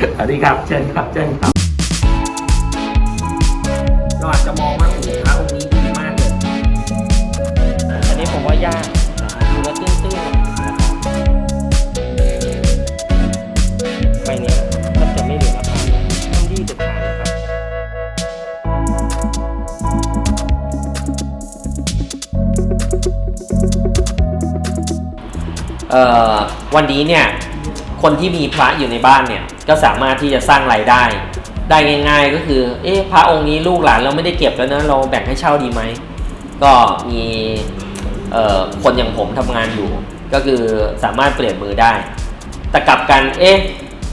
สวัสดีครับ เชิญครับเชิญครับเราอาจจะมองว่าโอ้โหพระองค์นี้ดีมากเลย อันนี้ผมว่ายากดูแล้วตื้นๆนะครับใบเนี้ยแทบจะไม่เหลือราคาเลยต้องรีบเด็ดขาดนะครับ เอ่อวันนี้เนี่ย คนที่มีพระอยู่ในบ้านเนี่ยก็สามารถที่จะสร้างรายได้ ได้ง่าย ๆก็คือ เอ๊ะพระองค์นี้ลูกหลานเราไม่ได้เก็บแล้วนะเราแบ่งให้เช่าดีไหมก็มีคนอย่างผมทำงานอยู่ ก็คือสามารถเปลี่ยนมือได้ แต่กลับกันเอ๊ะ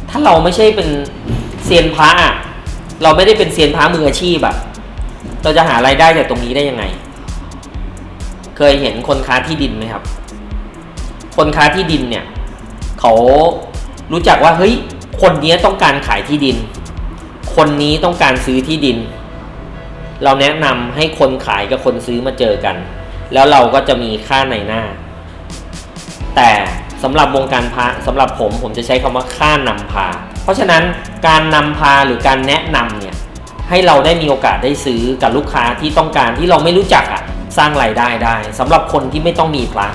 ถ้าเราไม่ใช่เป็นเซียนพระอะเราไม่ได้เป็นเซียนพระมืออาชีพอะเราจะหารายได้จากตรงนี้ได้ยังไง เคยเห็นคนค้าที่ดินไหมครับ คนค้าที่ดินเนี่ย เขา รู้จักว่าเฮ้ยคนนี้ต้องการขายที่ดิน คนนี้ต้องการซื้อที่ดิน เราแนะนำให้คนขายกับคนซื้อมาเจอกัน แล้วเราก็จะมีค่าในหน้า แต่สำหรับวงการพระสำหรับผมผมจะใช้คำว่าค่านำพา เพราะฉะนั้นการนำพาหรือการแนะนำเนี่ยให้เราได้มีโอกาสได้ซื้อกับลูกค้าที่ต้องการที่เราไม่รู้จักอะสร้างรายได้ได้สำหรับคนที่ไม่ต้องมีพระ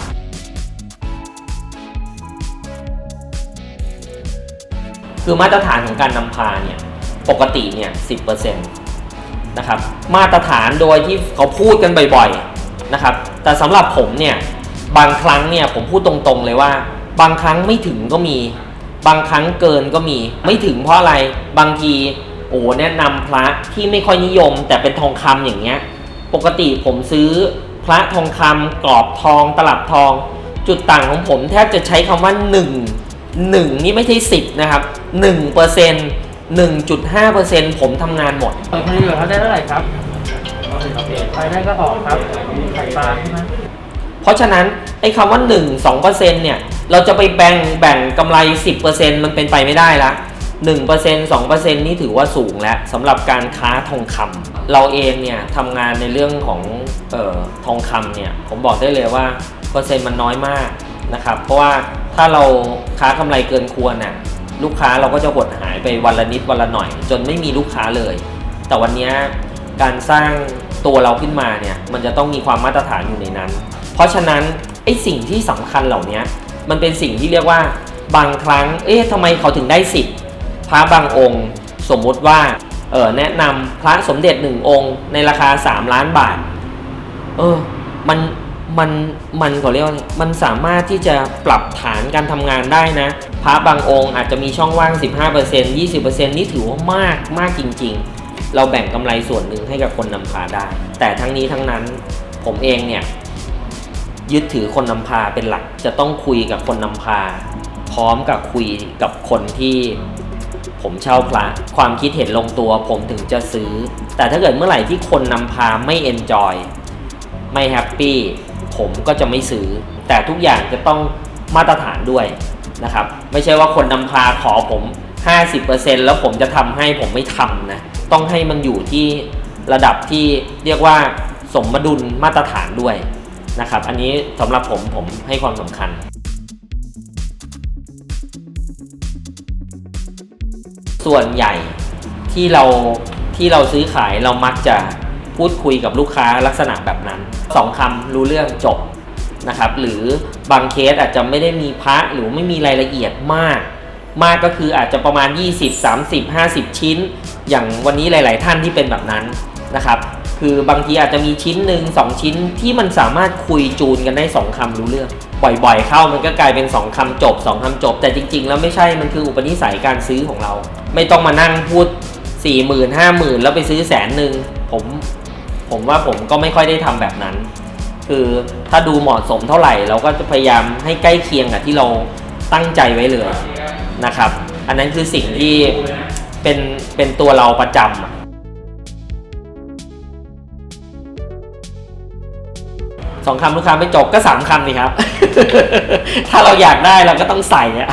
คือมาตรฐานของการนำพาเนี่ยปกติเนี่ย10%นะครับมาตรฐานโดยที่เขาพูดกันบ่อยๆนะครับแต่สำหรับผมเนี่ยบางครั้งเนี่ยผมพูดตรงๆเลยว่า บางครั้งไม่ถึงก็มี บางครั้งเกินก็มี ไม่ถึงเพราะอะไรบางทีโอ้แนะนำพระที่ไม่ค่อยนิยม แต่เป็นทองคำอย่างเงี้ยปกติผมซื้อพระทองคำกรอบทองตลับทอง จุดต่างของผมแทบจะใช้คำว่า1 1 นี่ไม่ใช่ 10 นะครับ1เปอร์เซ็นต์1.5เปอร์เซ็นต์ผมทำงานหมดเปิดคดีกับเขาได้เท่าไหร่ครับไปได้ก็ออกครับไข่ปลาใช่ไหมเพราะฉะนั้นไอ้คำว่า 1 2เปอร์เซ็นต์เนี่ย เราจะไปแบ่งแบ่งกำไร 10เปอร์เซ็นต์มันเป็นไปไม่ได้ละ1เปอร์เซ็นต์2เปอร์เซ็นต์นี่ถือว่าสูงแล้วสำหรับการค้าทองคำเราเองเนี่ยทำงานในเรื่องของเอ่อทองคำเนี่ย ผมบอกได้เลยว่าเปอร์เซ็นต์มันน้อยมากนะครับ เพราะว่า ถ้าเราค้ากำไรเกินควรน่ะลูกค้าเราก็จะหดหายไปวันละนิดวันละหน่อย จนไม่มีลูกค้าเลย แต่วันนี้การสร้างตัวเราขึ้นมาเนี่ยมันจะต้องมีความมาตรฐานอยู่ในนั้น เพราะฉะนั้นไอ้สิ่งที่สำคัญเหล่านี้มันเป็นสิ่งที่เรียกว่าบางครั้ง เอ๊ะทำไมเขาถึงได้สิทธิ์พระบางองค์ สมมุติว่าเออแนะนำพระสมเด็จหนึ่งองค์ ในราคา 3 ล้านบาท เออ มัน มันมันเขาเรียกว่ามันสามารถที่จะปรับฐานการทำงานได้นะ พระบางองค์อาจจะมีช่องว่าง 15% 20%นี่ถือว่ามากมากจริง ๆ เราแบ่งกำไรส่วนหนึ่งให้กับคนนำพาได้ แต่ทั้งนี้ทั้งนั้นผมเองเนี่ย ยึดถือคนนำพาเป็นหลักจะต้องคุยกับคนนำพา พร้อมกับคุยกับคนที่ผมเช่าพระความคิดเห็นลงตัวผมถึงจะซื้อ แต่ถ้าเกิดเมื่อไหร่ที่คนนำพาไม่เอนจอย ไม่แฮปปี้ผมก็จะไม่ซื้อ แต่ทุกอย่างจะต้องมาตรฐานด้วยนะครับ ไม่ใช่ว่าคนนำพาขอผม 50%แล้วผมจะทำให้ผมไม่ทำนะ ต้องให้มันอยู่ที่ระดับที่เรียกว่าสมดุลมาตรฐานด้วยนะครับ อันนี้สำหรับผมผมให้ความสำคัญส่วนใหญ่ที่เราที่เราซื้อขายเรามักจะ พูดคุยกับลูกค้าลักษณะแบบนั้นสองคำรู้เรื่องจบนะครับหรือบางเคสอาจจะไม่ได้มีพระหรือไม่มีรายละเอียดมาก มากก็คืออาจจะประมาณ 20 30 50 ชิ้น อย่างวันนี้หลาย ๆ ท่านที่เป็นแบบนั้นนะครับคือบางทีอาจจะมีชิ้นหนึ่งสองชิ้นที่มันสามารถคุยจูนกันได้สองคำรู้เรื่อง บ่อยๆ เข้ามันก็กลายเป็นสองคำจบสองคำจบ แต่จริง ๆ แล้วไม่ใช่มันคืออุปนิสัยการซื้อของเรา ไม่ต้องมานั่งพูด4ี่หมื่นห้าหมื่นแล้วไปซื้อแสนหนึ่งผม ผมว่าผมก็ไม่ค่อยได้ทำแบบนั้น คือถ้าดูเหมาะสมเท่าไหร่ เราก็จะพยายามให้ใกล้เคียงกับที่เราตั้งใจไว้เลยนะครับ อันนั้นคือสิ่งที่เป็นเป็นตัวเราประจำสองคำลูกค้าไม่จบก็สามคำนี่ครับ ถ้าเราอยากได้เราก็ต้องใส่อะ